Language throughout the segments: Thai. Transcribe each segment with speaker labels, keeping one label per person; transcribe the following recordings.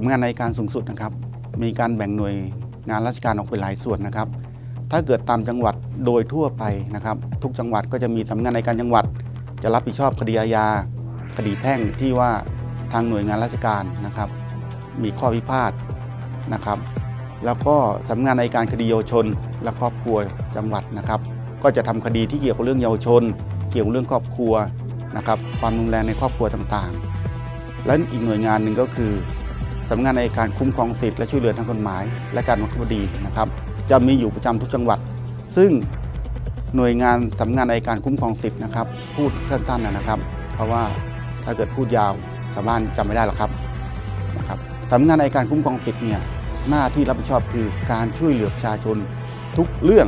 Speaker 1: ำนักงานในการสูงสุดนะครับ มีการแบ่งหน่วยงานราชการออกเป็นหลายส่วนนะครับ ถ้าเกิดตามจังหวัดโดยทั่วไปนะครับ ทุกจังหวัดก็จะมีสำนักงานในการจังหวัด จะรับผิดชอบคดีอาญาคดีแพ่งที่ว่าทางหน่วยงานราชการนะครับ มีข้อพิพาทนะครับ แล้วก็สำนักงานในการคดีเยาวชน และครอบครัวจังหวัดนะครับ ก็จะทำคดีที่เกี่ยวกับเรื่องเยาวชน เกี่ยวกับเรื่องครอบครัวนะครับ ความรุนแรงในครอบครัวต่างๆ และอีกหน่วยงานหนึ่งก็คือ สำนักงานในการคุ้มครองสิทธิและช่วยเหลือทางกฎหมาย และการบังคับคดีนะครับ จะมีอยู่ประจำทุกจังหวัด ซึ่งหน่วยงานสำนักงานในการคุ้มครองสิทธินะครับ พูดสั้นๆนะครับ เพราะว่าถ้าเกิดพูดยาวชาวบ้านจำไม่ได้หรอกครับนะครับสำนักงานในการคุ้มครองสิทธิเนี่ยหน้าที่รับผิดชอบคือการช่วยเหลือประชาชนทุกเรื่อง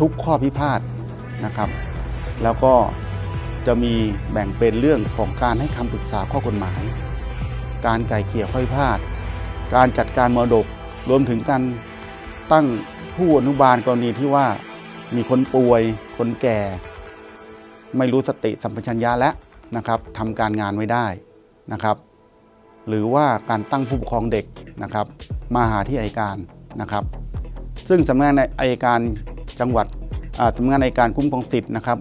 Speaker 1: ทุกข้อพิพาทนะครับ แล้วก็จะมีแบ่งเป็นเรื่องของการให้คำปรึกษาข้อกฎหมาย การไก่เกลี่ยข้อยพิพาทการจัดการมรดกรวมถึงการตั้งผู้อนุบาลกรณีที่ว่ามีคนป่วยคนแก่ ไม่รู้สติสัมปชัญญะแล้วนะครับทำการงานไม่ได้นะครับ หรือว่าการตั้งผู้ปกครองเด็กนะครับ มาหาที่อัยการนะครับ ซึ่งสำนักงานอัยการจังหวัดสำนักงานอัยการคุ้มครองสิทธิ์นะครับ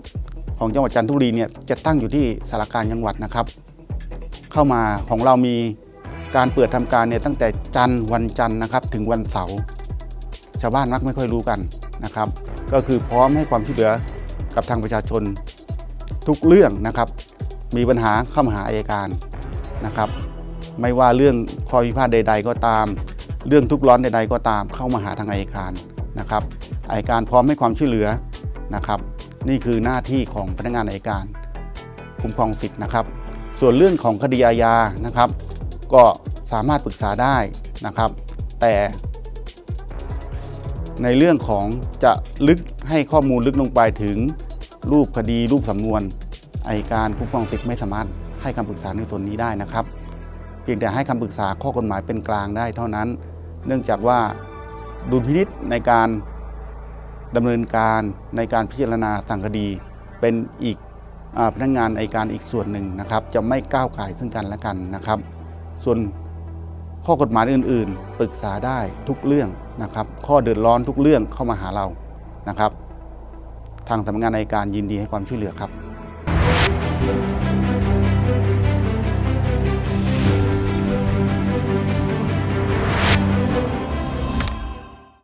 Speaker 1: ของจังหวัดจันทบุรีเนี่ยจะตั้งอยู่ที่สารการจังหวัดนะครับ เข้ามาของเรามีการเปิดทำการเนี่ยตั้งแต่จันทร์วันจันทร์นะครับ ถึงวันเสาร์ชาวบ้านมักไม่ค่อยรู้กันนะครับ ก็คือพร้อมให้ความช่วยเหลือกับทางประชาชนทุกเรื่องนะครับ มีปัญหาเข้ามาหาอายการนะครับ ไม่ว่าเรื่องข้อพิพาทใด ๆ ก็ตาม เรื่องทุกข์ร้อนใด ๆ ก็ตามเข้ามาหาทางอายการนะครับอายการพร้อมให้ความช่วยเหลือนะครับ นี่คือหน้าที่ของพนักงานอายการ คุ้มครองสิทธิ์นะครับ ส่วนเรื่องของคดีอาญานะครับ ก็สามารถปรึกษาได้นะครับ แต่ในเรื่องของจะลึกให้ข้อมูลลึกลงไปถึงรูปคดีรูปสำนวนอายการคุ้มครองสิทธิ์ไม่สามารถให้คำปรึกษาในส่วนนี้ได้นะครับ เพียงแต่ให้คำปรึกษาข้อกฎหมายเป็นกลางได้เท่านั้น เนื่องจากว่าดุลพินิษในการดำเนินการในการพิจารณาสั่งคดีเป็นอีก พนักงานอัยการอีกส่วนหนึ่งนะครับ จะไม่ก้าวไก่ซึ่งกันและกันนะครับ ส่วนข้อกฎหมายอื่น ๆ ปรึกษาได้ทุกเรื่องนะครับ ข้อเดือดร้อนทุกเรื่องเข้ามาหาเรานะครับ ทางสำนักงานอัยการยินดีให้ความช่วยเหลือครับ